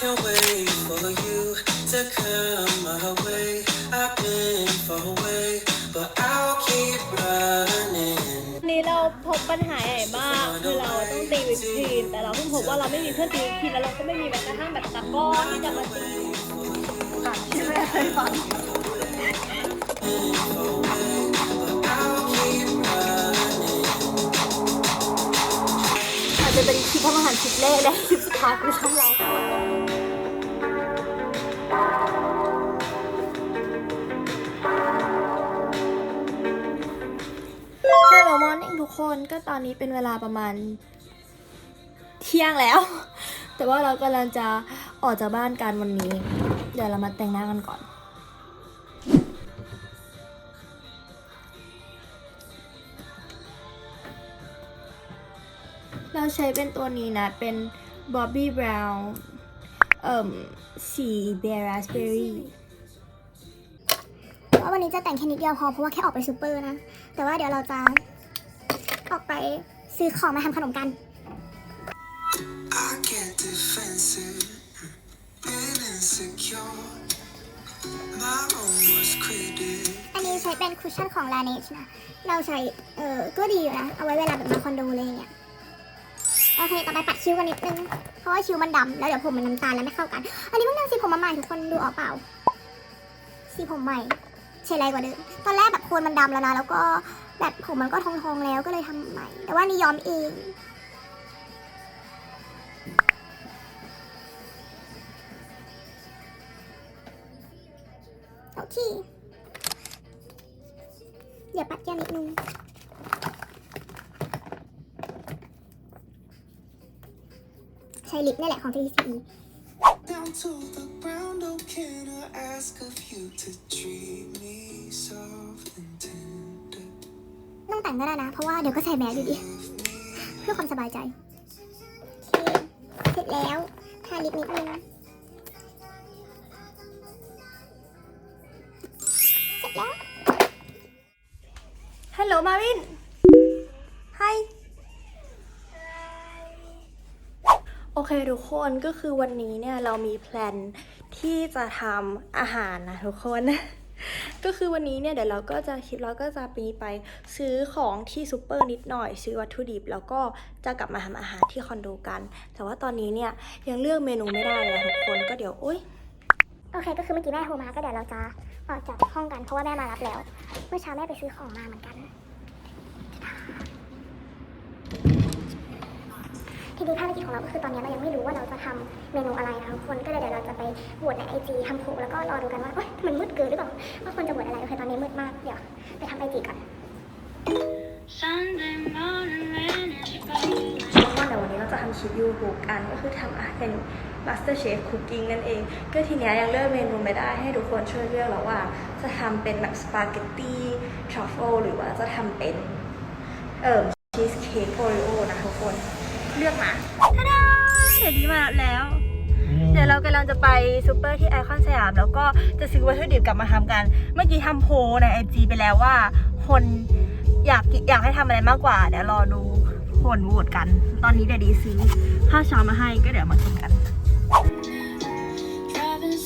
can't wait for you to come my way. I've been far away, but I'll keep running. วันนี้เราพบปัญหาใหญ่มากคือเราต้องตีวิปครีมแต่เราเพิ่งพบว่าเราไม่มีเพื่อนตีวิปครีมแล้วเราก็ไม่มีแม้กระทั่งแบบตะกร้อที่จะมาตีอะที่แม่เคยฟัง I'll keep running. อาจจะเป็นคลิปทำอาหารคลิปแรกและคลิปสุดท้ายของช่องเรา คนก็ตอนนี้เป็นเวลาประมาณ เที่ยงแล้ว แต่ว่าเรากำลังจะออกจากบ้านกันวันนี้ เดี๋ยวเรามาแต่งหน้ากันก่อนเราใช้เป็นตัวนี้นะ เป็น Bobbi Brown เอ่มสีเบร์ราสเบอรี่ว่าวันนี้จะแต่งแค่นิดเดียวพอ เพราะว่าแค่ออกไปซูเปอร์นะ แต่ว่าเดี๋ยวเราจะ ไปซื้อของมาทำขนมกัน I get defensive, been insecure. My own worst critic. อันนี้ใช้เป็นคุชชั่นของ Laneige นะ เราใช้ เออก็ดีอยู่นะ เอาไว้เวลาแบบมาคอนโดเลยอย่างเงี้ย โอเค ต่อไปปัดคิ้วกันนิดนึง เพราะว่าคิ้วมันดำ แล้วเดี๋ยวผมมันน้ำตาลแล้วไม่เข้ากัน อันนี้เพิ่งทำสีผมมาใหม่ทุกคนดูออกเปล่า สีผมใหม่ ใช้ไรกว่าเดิมตอนแรกแบบโคนมันดำแล้วนะแล้วก็แบบผมมันก็ทองๆแล้วก็เลยทำใหม่ แต่ว่านี่ย้อมเองโอเคเดี๋ยวปัดแก้มนิดนึงใช้ลิปนี่แหละของ TCE Down to the ground, oh, can I ask of you to treat me soft and tender? ต้องแต่งก็ได้นะ เพราะว่าเดี๋ยวก็ใส่แมสอยู่ดี เพื่อความสบายใจ โอเค เสร็จแล้วทาลิปนิดนึง เสร็จแล้ว ฮัลโหลมาวิน เคทุกคนก็คือวันนี้เนี่ยเรามีแพลนที่จะทำอาหารนะทุกคน ก็คือวันนี้เนี่ยเดี๋ยวเราก็จะคิดเราก็จะมีไปซื้อของที่ซูเปอร์นิดหน่อยซื้อวัตถุดิบ แล้วก็จะกลับมาทำอาหารที่คอนโดกัน แต่ว่าตอนนี้เนี่ยยังเลือกเมนูไม่ได้เลยทุกคนก็เดี๋ยวโอ๊ยโอเคก็คือเมื่อกี้แม่โทรมาก็เดี๋ยวเราจะออกจากห้องกันเพราะว่าแม่มารับแล้ว เมื่อเช้าแม่ไปซื้อของมาเหมือนกัน ทีนี้ภารกิจของเราก็คือตอนนี้เรายังไม่รู้ว่าเราจะทำเมนูอะไรนะทุกคนก็เลยเดี๋ยวเราจะไปโหวตในไอจีทำโพลแล้วก็รอดูกันว่าเอ้ยมันมืดเกินหรือเปล่าว่าคนจะโหวตอะไรโอเคตอนนี้มืดมากเดี๋ยวไปทำไอจีก่อน Sunday morning rain is falling. ทุกคนเดี๋ยววันนี้เราจะทำคลิปยูทูบกันก็คือทำอาหารเป็น Master Chef Cooking นั่นเอง ก็ทีเนี้ยยังเลือกเมนูไม่ได้ให้ทุกคนช่วยเลือกแล้วว่า จะทำเป็นแบบสปาเกตตี้ทรัฟเฟิลหรือว่าจะทำเป็นเอ่อชีสเค้กโอริโอนะทุกคน เลือกมาทาดาเดี๋ยวนี้มาแล้ว เดี๋ยวเรากำลังจะไปซูเปอร์ที่ไอคอนสยาม แล้วก็จะซื้อวัตถุดิบกลับมาทำกัน เมื่อกี้ทำโพลในไอจีไปแล้วว่า คนอยากอยากให้ทำอะไรมากกว่า เดี๋ยวรอดูผลโหวตกัน ตอนนี้เดี๋ยวดีซื้อข้าวเช้ามาให้ก็เดี๋ยวมากินกัน Driving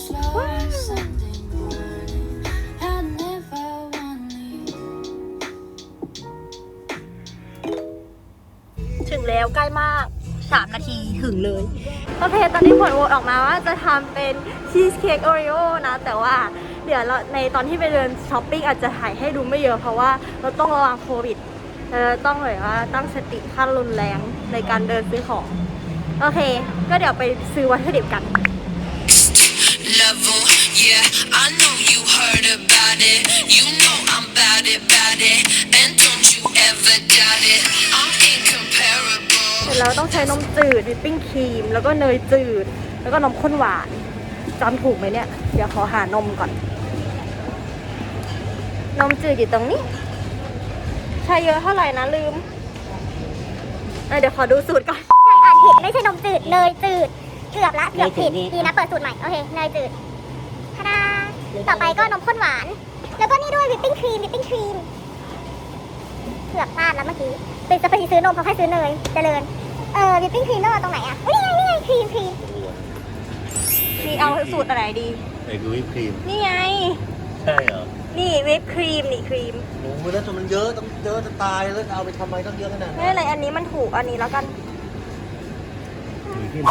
แล้วใกล้มาก 3 นาทีถึงเลย โอเค ตอนนี้ผลโหวตออกมาว่าจะทำเป็นชีสเค้กโอริโอนะ แต่ว่าเดี๋ยวเราในตอนที่ไปเดินช้อปปิ้งอาจจะถ่ายให้ดูไม่เยอะ เพราะว่าเราต้องระวังโควิดเราต้องแบบว่าตั้งสติขั้นรุนแรงในการเดินซื้อของ โอเค ก็เดี๋ยวไปซื้อวัตถุดิบกัน level. Yeah, I know you heard about it. You know I'm bout it, bout it. And don't you ever doubt it. แล้วต้องใช้นมจืดวิปปิ้งครีม แล้วก็เนยจืด แล้วก็นมข้นหวานจำถูกไหมเนี่ย เดี๋ยวขอหานมก่อน นมจืดอยู่ตรงนี้ ใช้เยอะเท่าไหร่นะลืมเอ้ยเดี๋ยวขอดูสูตรก่อน ใช่อ่านผิดไม่ใช่นมจืดเนยจืด เกือบละเกือบผิดดีนะเปิดสูตรใหม่ โอเคเนยจืดทาดาต่อไปก็นมข้นหวาน แล้วก็นี่ด้วยวิปปิ้งครีมวิปปิ้งครีมเกือบพลาดแล้วเมื่อกี้เป็นจะไปซื้อนมเพราะให้ซื้อเนยเจริญ เออวิปปิ้งครีมต้องเอาตรงไหนอะเฮ้ยนี่ไง นี่ไงครีมครีมเอาสูตรอะไรดีไหนดูวิปครีมนี่ไง ใช่เหรอนี่วิปครีมนี่ครีมหนูแล้วจนมันเยอะต้องเยอะจะตายแล้วจะเอาไปทำไมต้องเยอะขนาดไม่นั้นเป็นไรอันนี้มันถูกอันนี้แล้วกันมีที่ไหน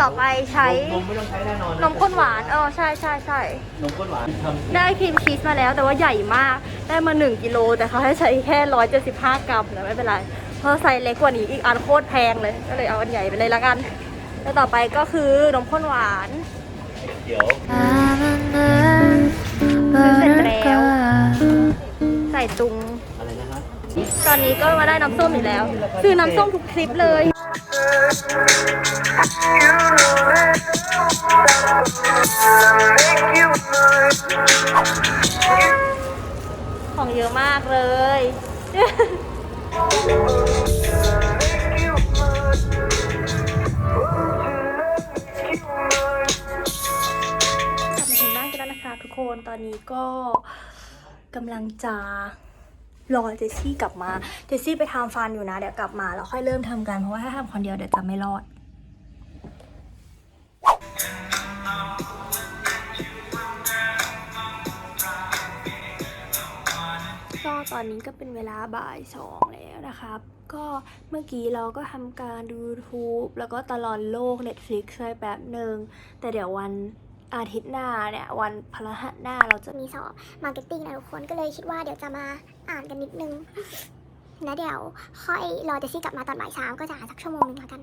ต่อไปใช้นมไม่ต้องใช้แน่นอนนมข้นหวาน เออใช่ใช่ใช่ นมข้นหวานทำได้ครีมชีสมาแล้วแต่ว่าใหญ่มากได้มา 1กิโลแต่เขาให้ใช้แค่ 175 กรัมนะไม่เป็นไรเพราะไซส์เล็กกว่านี้อีกอันโคตรแพงเลย ก็เลยเอาอันใหญ่ไปเลยละกัน แล้วต่อไปก็คือนมข้นหวานเดี๋ยวซื้อเสร็จแล้วใส่ตุงอะไรนะฮะตอนนี้ก็มาได้น้ำส้มอีกแล้ว ซื้อน้ำส้มทุกคลิปเลยของเยอะมากเลย กลับมาถึงบ้ากันแล้วนะคะทุกคนตอนนี้ก็กำลังจะรอเจสซี่กลับมา เจสซี่ไปทำฟันอยู่นะ เดี๋ยวกลับมาแล้วค่อยเริ่มทำกัน เพราะว่าถ้าทำคนเดียวเดี๋ยวจะไม่รอด ก็ตอนนี้ก็เป็นเวลาบ่ายสองแล้วนะครับ ก็เมื่อกี้เราก็ทำการดู YouTube แล้วก็ตลอดโลก Netflix ไปแบบหนึ่งแต่เดี๋ยววันอาทิตย์หน้าเนี่ย วันพฤหัสหน้าเราจะมีสอบมาร์เก็ตติ้งนะทุกคนก็เลยคิดว่าเดี๋ยวจะมาอ่านกันนิดนึงแล้วเดี๋ยวค่อยรอเจสซี่กลับมาตอนบ่ายสามก็จะอ่านสักชั่วโมงหนึงแล้วกัน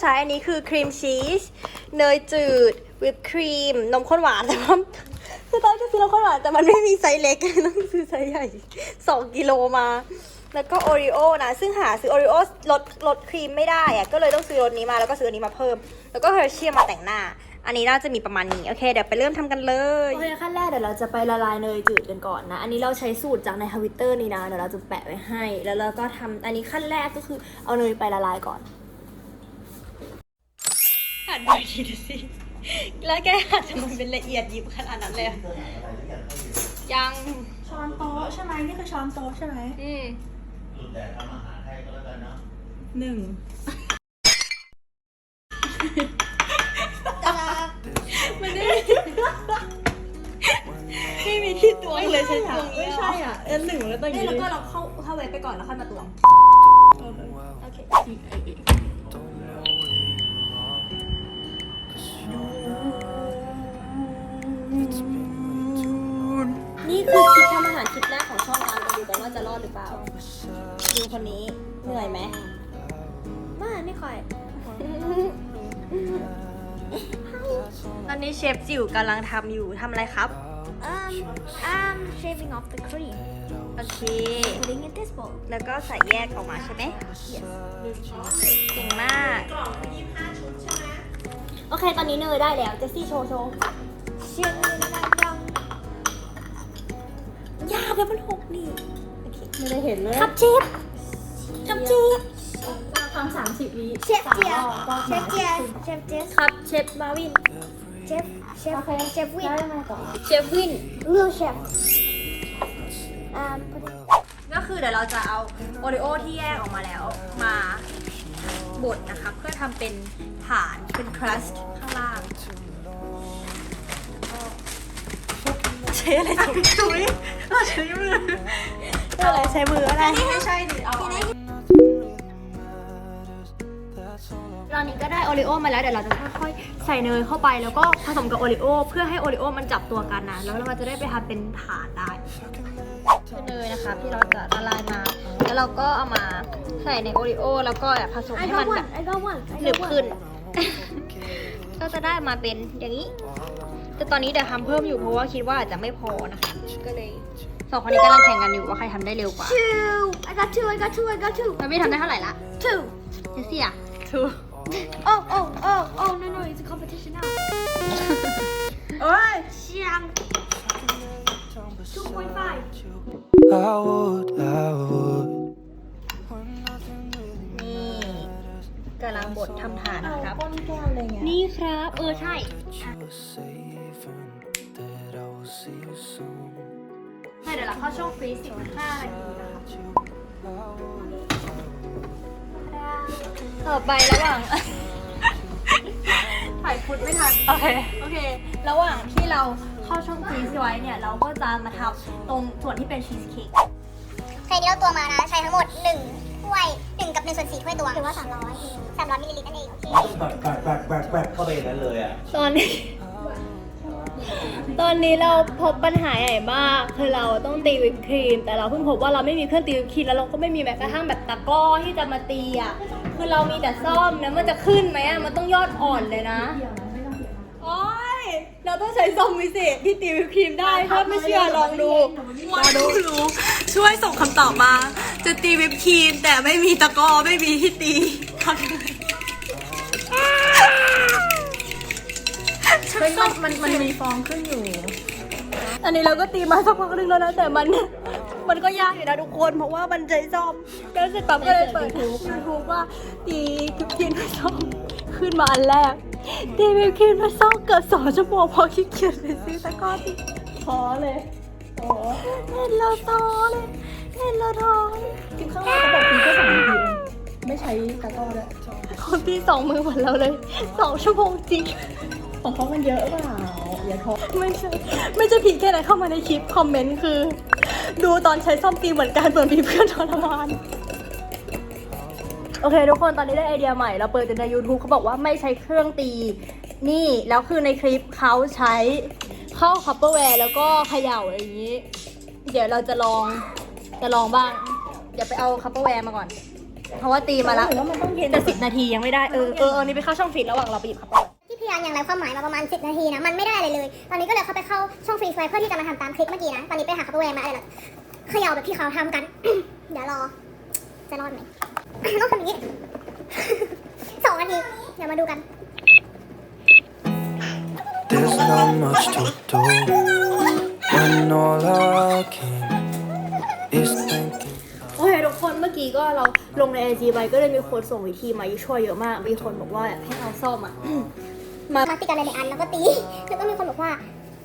ใช้อันนี้คือครีมชีสเนยจืดวิปครีม นมข้นหวานแต่ว่าคือตอนจะซื้อนมข้นหวานแต่มันไม่มีไซส์เล็กต้องซื้อไซส์ใหญ่2กิโลมา แล้วก็โอริโอนะ ซึ่งหาซื้อโอริโอลดลดครีมไม่ได้อะก็เลยต้องซื้อรสนี้มาแล้วก็ซื้ออันนี้มาเพิ่ม แล้วก็เฮอร์เชียมาแต่งหน้า อันนี้น่าจะมีประมาณนี้ โอเค เดี๋ยวไปเริ่มทำกันเลยโอเคขั้นแรกเดี๋ยวเราจะไปละลายเนยจืดกันก่อนนะ อันนี้เราใช้สูตรจากในทวิตเตอร์นี่นะเดี๋ยวเราจะแปะไว้ให้ แล้วเราก็ทำอันนี้ขั้นแรกก็คือเอาเนยไปละลายก่อน หัดไปทีละสิแล้วแกหัดทำไมเป็นละเอียดยิบขนาดนั้นเลยอะยังช้อนโต๊ะใช่ไหมนี่คือช้อนโต๊ะใช่ไหมอืมหลุดแต่ทำอาหารให้ก็แล้วกันเนาะหนึ่งไม่มีที่ตวงเลยใช้ตวงไม่ใช่อะเอ็นหนึ่งแล้วต้องอย่างนี่นี้แล้วก็เลยเราเข้าเข้าไว้ไปก่อนแล้วค่อยมาตวงโอเค นี่คือคลิปทำอาหารคลิปแรกของช่องเรามาดูกันว่าจะรอดหรือเปล่า ดูคนนี้เหนื่อยไหมไม่ไม่ค่อย ตอนนี้เชฟจิ๋วกำลังทำอยู่ทำอะไรครับ um I'm shaving off the cream โอเค putting in this bowl แล้วก็ใส่แยกออกมาใช่ไหมเก่งมาก โอเค ตอนนี้เนยได้แล้ว เจสซี่โชว์โชว์ เชื่อเลยนะยัง ยาเดี๋ยวมันหกนี่โอเคไม่ได้เห็นเลยครับเชฟครับเชฟทำสามสิบวิเชฟเจียเชฟเจียเชฟเจสครับเชฟมาวิน เชฟ เชฟเชฟวินเชฟวิน real chef um ก็คือเดี๋ยวเราจะเอาโอริโอที่แยกออกมาแล้วมาบดนะคะ เพื่อทำเป็นฐานเป็นครัสข้ ช้อะไรถุยถุยเราใช้มืออะไรใช้มืออะไรไม่ใช่ดิเอาตอนนี้ก็ได้โอริโอมาแล้วเดี๋ยวเราจะค่อยๆใส่เนยเข้าไปแล้วก็ผสมกับโอริโอเพื่อให้โอริโอมันจับตัวกันนะแล้วเราจะได้ไปทำเป็นฐานได้คือเนยนะคะที่เราจะละลายมา แล้วเราก็เอามาใส่ในโอริโอแล้วก็ผสมให้มันแบบไอ้ก็วันหนึบขึ้น ก็จะได้มาเป็นอย่างนี้ แต่ตอนนี้เดี๋ยวทำเพิ่มอยู่เพราะว่าคิดว่าอาจจะไม่พอนะคะก็เลยสองคนนี้กำลังแข่งกันอยู่ว่าใครทำได้เร็วกว่า two I got two I got two I got two แล้วพี่ทำได้เท่าไหร่ละ two เจสซี่อะ two oh oh oh oh no no it's a competition now โอ้ยเชียง two point five I would, I would. นี่กำลังบดทำฐานนะครับ ก้นแก้วเลยไง นี่ครับ เออใช่ You were saving that I will see you soon. ให้เดี๋ยวเราเข้าช่วงฟรีสิบห้านาทีนะคะต่อไประหว่าง ถ่ายฟุตไม่ทัน โอเค โอเค ระหว่างที่เราเข้าช่องฟรีซไว้เนี่ย เราก็จะมาทำตรงส่วนที่เป็นชีสเค้กเพลงนี้เราตัวมานะ ใช้ทั้งหมด1ถ้วย1กับ1ส่วน4ถ้วยตวงหรือว่า 300 300มิลลิลิตรนั่นเอง โอเค แบบแบบแบบแบบแบบเข้าไปอย่างนั้นเลยอะ ตอนนี้ ตอนนี้เราพบปัญหาใหญ่มากคือเราต้องตีวิปครีม แต่เราเพิ่งพบว่าเราไม่มีเครื่องตีวิปครีมแล้วเราก็ไม่มีแม้กระทั่งแบบตะกร้อที่จะมาตีอะคือเรามีแต่ซ่อมนะมันจะขึ้นไหมอะมันต้องยอดอ่อนเลยนะโอ้ยเราต้องใช้ซ่อมวิเศษที่ตีวิปครีมได้ถ้าไม่เชื่อลองดูมาดูรู้ช่วยส่งคำตอบมา จะตีวิปครีมแต่ไม่มีตะกร้อไม่มีที่ตีทำยังไง เฮ้ยมันมันมันมีฟองขึ้นอยู่ อันนี้เราก็ตีมาสักพักหนึงแล้วนะแต่มัน มันก็ยากอยู่นะทุกคนเพราะว่ามันใช้ซ่อมแล้วเสร็จปั๊บก็เลยเปิดทูบทูบว่าตีคลิปคินมาซ่อมขึ้นมาอันแรกตีวิปครีมมาซ่อมเกือบสองชั่วโมงเพอขี้เกียจไปซื้อตะกร้อที่พอเลยโอ้เห็นเราท้อเลยเห็นเราท้อจริงข้างล่างเขาบอกทีแค่สองนาทีเองไม่ใช้ตะกร้อด้วยคนที่สองมือเหมือนเราเลยสองชั่วโมงจริง ของเขามันเยอะเปล่าอย่าท้อไม่ใช่ไม่ใช่ผิดแค่ไหนเข้ามาในคลิปคอมเมนต์คือ ดูตอนใช้ซ่อมตีเหมือนกันเหมือนมีเพื่อนทรมานโอเคทุกคนตอนนี้ได้ไอเดียใหม่เราเปิดใน YouTube เขาบอกว่าไม่ใช้เครื่องตี นี่แล้วคือในคลิปเขาใช้เข้าคัพเปอร์แวร์แล้วก็เขย่าอะไรอย่างนี้ เดี๋ยวเราจะลองจะลองบ้าง เดี๋ยวไปเอาคัพเปอร์แวร์มาก่อน เพราะว่าตีมาและหรือว่ามันต้องเย็นแต่สิบนาทียังไม่ได้ เออเออเออนี่ไปเข้าช่องฟิตระหว่างเราไปหยิบคัพเปอร์ พยายามอย่างไรความหมายมาประมาณ 10 นาทีนะ มันไม่ได้เลยเลย ตอนนี้ก็เลยเข้าไปเข้าช่องฟรีไฟเพื่อที่จะมาทำตามคลิปเมื่อกี้นะ ตอนนี้ไปหาคัพเปอร์แวร์มาอะไรล่ะเขย่าแบบที่เขาทำกัน เดี๋ยวรอ จะรอดไหมต้องทำอย่างนี้สองนาที เดี๋ยวมาดูกัน There's not much to do when all I can is thinking. โอเคทุกคนเมื่อกี้ก็เราลงในไอจีไปก็เลยมีคนส่งวิธีมาช่วยเยอะมาก มีคนบอกว่าให้เอาซ่อมอะ มามาติดกันในอันแล้วก็ตีแล้วก็มีคนบอกว่า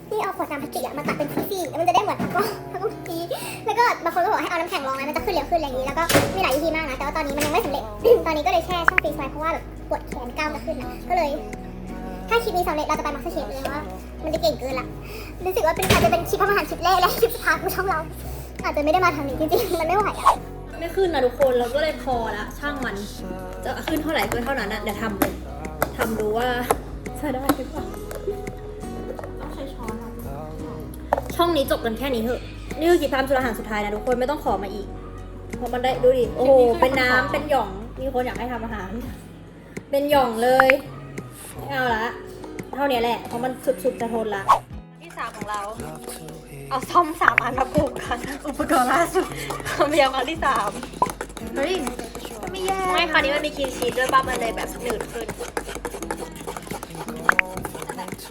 ที่เอาขวดน้ำพลาสติกอะมาตัดเป็นซี่ๆแล้วมันจะได้เหมือนก็แล้วก็ตีแล้วก็บางคนก็บอกให้เอาน้ำแข็งรองไว้มันจะขึ้นเร็วขึ้นอะไรอย่างนี้แล้วก็มีหลายวิธีมากนะแต่ว่าตอนนี้มันยังไม่สำเร็จ ตอนนี้ก็เลยแช่ช่องฟรีไฟเพราะว่าแบบปวดแขนกล้ามจะขึ้นนะก็เลย ถ้าคลิปนี้สำเร็จเราจะไปมาสเตอร์เชฟเลยว่ามันจะเก่งเกินละรู้สึกว่าเป็นอาจจะเป็นคลิปทำอาหารคลิปแรกและคลิปสุดท้ายของช่องเรา อาจจะไม่ได้มาทางนี้จริงๆมันไม่ไหวอะไม่ขึ้นนะทุกคนเราก็เลยพอละช่างมัน จะขึ้นเท่าไหร่ก็เท่านั้นนะเดี๋ยวทำเลยทำดูว่า จะได้หรือเปล่าต้องใช้ช้อนอะช่องนี้จบกันแค่นี้เถอะ นี่คือคลิปทำสุดอาหารสุดท้ายนะทุกคนไม่ต้องขอมาอีก เพราะมันได้ดูดิ โอ้โห เป็นน้ำเป็นหย่อง มีคนอยากให้ทำอาหาร เป็นหย่องเลยไม่เอาละ เท่านี้แหละ เพราะมันสุดๆจะทนละ ที่สามของเรา เอาซ่อมสามอันมาปลูกกัน อุปกรณ์ล่าสุดพยายามครั้งที่สามเฮ้ย ไม่แย่ ไม่คราวนี้มันมีครีมชีสด้วยบ้ามันเลยแบบหนืดขึ้น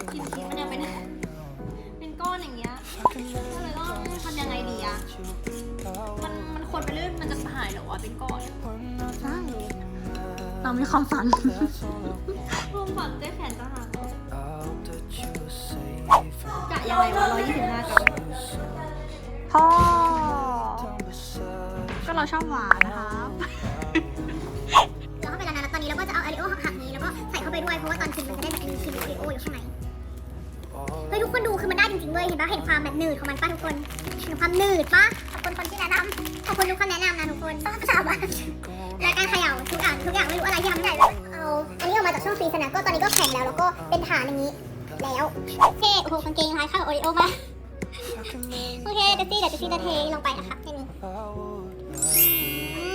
แต่แบบครีมชีสมันยังเป็นเป็นก้อนอย่างเงี้ยก็เลยต้องทำยังไงดีอะมันมันคนไปเรื่อยมันจะหายเหรอวะเป็นก้อนใช่เรามีความฝันความฝันได้แขนจะหัก I hope that you were safe. กะยังไงวะร้อยยี่สิบห้ากรัมพ่อ ก็เราชอบหวานนะคะเราเข้าไปแล้วนะแล้วตอนนี้เราก็จะเอาอาริโอหักๆนี้แล้วก็ใส่เข้าไปด้วยเพราะว่าตอนกินมันจะได้แบบมีครีมอาริโออยู่ข้างใน เฮ้ยทุกคนดูคือมันได้จริงๆเว้ยเห็นปะเห็นความแบบหนืดของมันป้าทุกคนเห็นความหนืดปะขอบคุณคนที่แนะนำขอบคุณทุกคนแนะนำนะทุกคนต้องสาวบ้านและการเขย่าทุกอย่างทุกอย่างไม่รู้อะไรที่ทำได้เลยเอาอันนี้ออกมาจากช่องฟรีสนะก็ตอนนี้ก็แข็งแล้วแล้วก็เป็นฐานอย่างนี้แล้วเท่โอ้โหกางเกงลายข้างโอริโอมากโอเคเดซี่เดี๋ยวเดซี่จะเทลงไปนะคะในนี้อื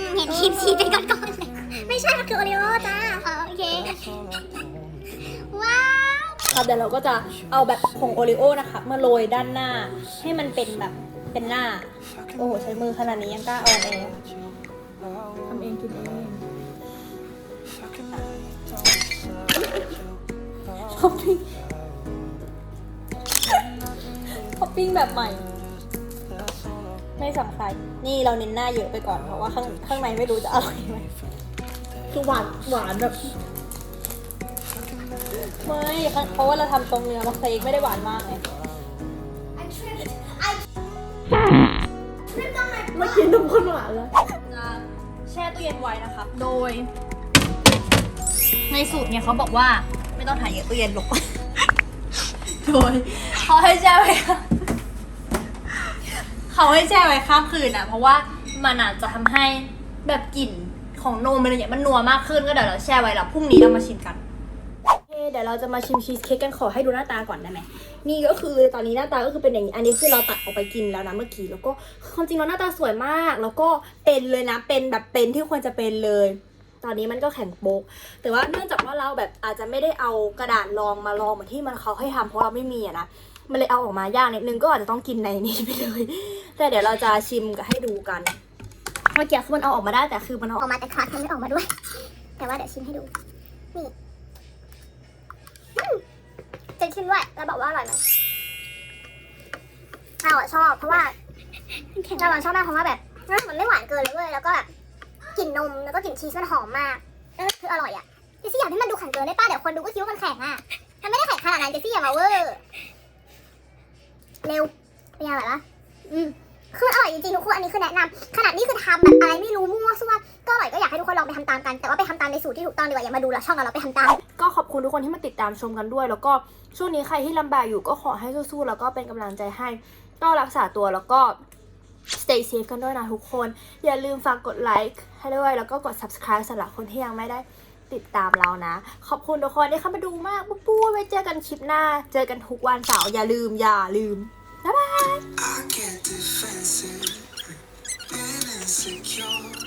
มเห็นครีมชีสเป็นก้อนๆเลยไม่ใช่มันคือโอรีโอจ้าอ๋อโอเคว้าว ครับเดี๋ยวเราก็จะเอาแบบผงโอริโอนะคะมาโรยด้านหน้า ให้มันเป็นแบบเป็นหน้า โอ้โห ใช้มือขนาดนี้ยังกล้าเอาเองทำเองกินเองท็อปปิ้งท็อปปิ้งแบบใหม่ ไม่สำคัญ นี่เราเน้นหน้าเยอะไปก่อนเพราะว่าข้างข้างในไม่รู้จะอร่อยไหมคือหวานหวานแบบ ไม่เพราะว่าเราทำตรงเนื้อมาเค้กไม่ได้หวานมากไงเมื่อกี้นมข้นหวานแล้วจะแช่ตู้เย็นไว้นะคะ โดย ในสูตรเนี่ยเขาบอกว่าไม่ต้องถ่ายเยอะตู้เย็นหรอกโดยเขาให้แช่ไว้เขาให้แช่ไว้ข้ามคืนนะเพราะว่ามันอาจจะทำให้แบบกลิ่นของนมมันเนี่ยมันนัวมากขึ้นก็เดี๋ยวเราแช่ไว้แล้วพรุ่งนี้เรามาชิมกันโอ เดี๋ยวเราจะมาชิมชีสเค้กกันขอให้ดูหน้าตาก่อนได้ไหมนี่ก็คือตอนนี้หน้าตาก็คือเป็นอย่างนี้ อันนี้คือเราตัดออกไปกินแล้วนะเมื่อกี้ แล้วก็ความจริงแล้วหน้าตาสวยมาก แล้วก็เป็นเลยนะ เป็นแบบเป็นที่ควรจะเป็นเลย ตอนนี้มันก็แข็งโป๊ก แต่ว่าเนื่องจากว่าเราแบบอาจจะไม่ได้เอากระดาษรองมาลองเหมือนที่มันเขาให้ทำเพราะเราไม่มีอะนะ มันเลยเอาออกมายากนิดนึงก็อาจจะต้องกินในนี้ไปเลย แต่เดี๋ยวเราจะชิมกับให้ดูกัน เมื่อกี้คือมันเอาออกมาได้แต่คือมันเอาออกมาแต่คลาสมันไม่ออกมาด้วย แต่ว่าเดี๋ยวชิมให้ดู นี่ เจนชิมด้วยแล้วบอกว่าอร่อยไหมเราอะชอบเพราะว่าเราอะชอบมากเพราะว่าแบบเออมันไม่หวานเกินเลยเว้ยแล้วก็แบบกลิ่นนมแล้วก็กลิ่นชีสมันหอมมากเออคืออร่อยอะเจสซี่อยากให้มันดูแข็งเกินได้ป่ะเดี๋ยวคนดูก็คิดว่ามันแข็งอะถ้าไม่ได้แข็งขนาดนั้นเจสซี่อย่ามาเวอร์เร็วเป็นยังไงวะอืมคืออร่อยจริงๆทุกคนอันนี้คือแนะนำขนาดนี้คือทำแบบอะไรไม่รู้มั่วซั่วก็ อร่อยก็อยากให้ทุกคนลองไปทำตามกัน แต่ว่าไปทำตามในสูตรที่ถูกต้องดีกว่าอย่ามาดูแล้วช่องเราเราไปทำตาม ก็ขอบคุณทุกคนที่มาติดตามชมกันด้วย แล้วก็ช่วงนี้ใครที่ลำบากอยู่ก็ขอให้สู้ๆแล้วก็เป็นกำลังใจให้ ก็รักษาตัวแล้วก็ stay safe กันด้วยนะทุกคน อย่าลืมฝากกดไลค์ให้ด้วยแล้วก็กด subscribe สำหรับคนที่ยังไม่ได้ติดตามเรานะ ขอบคุณทุกคนที่เข้ามาดูมากปุ๊บปุ๊บไว้เจอกันคลิปหน้า เจอกันทุกวันเสาร์อย่าลืมอย่าลืม บ๊ายบาย I get defensive and insecure.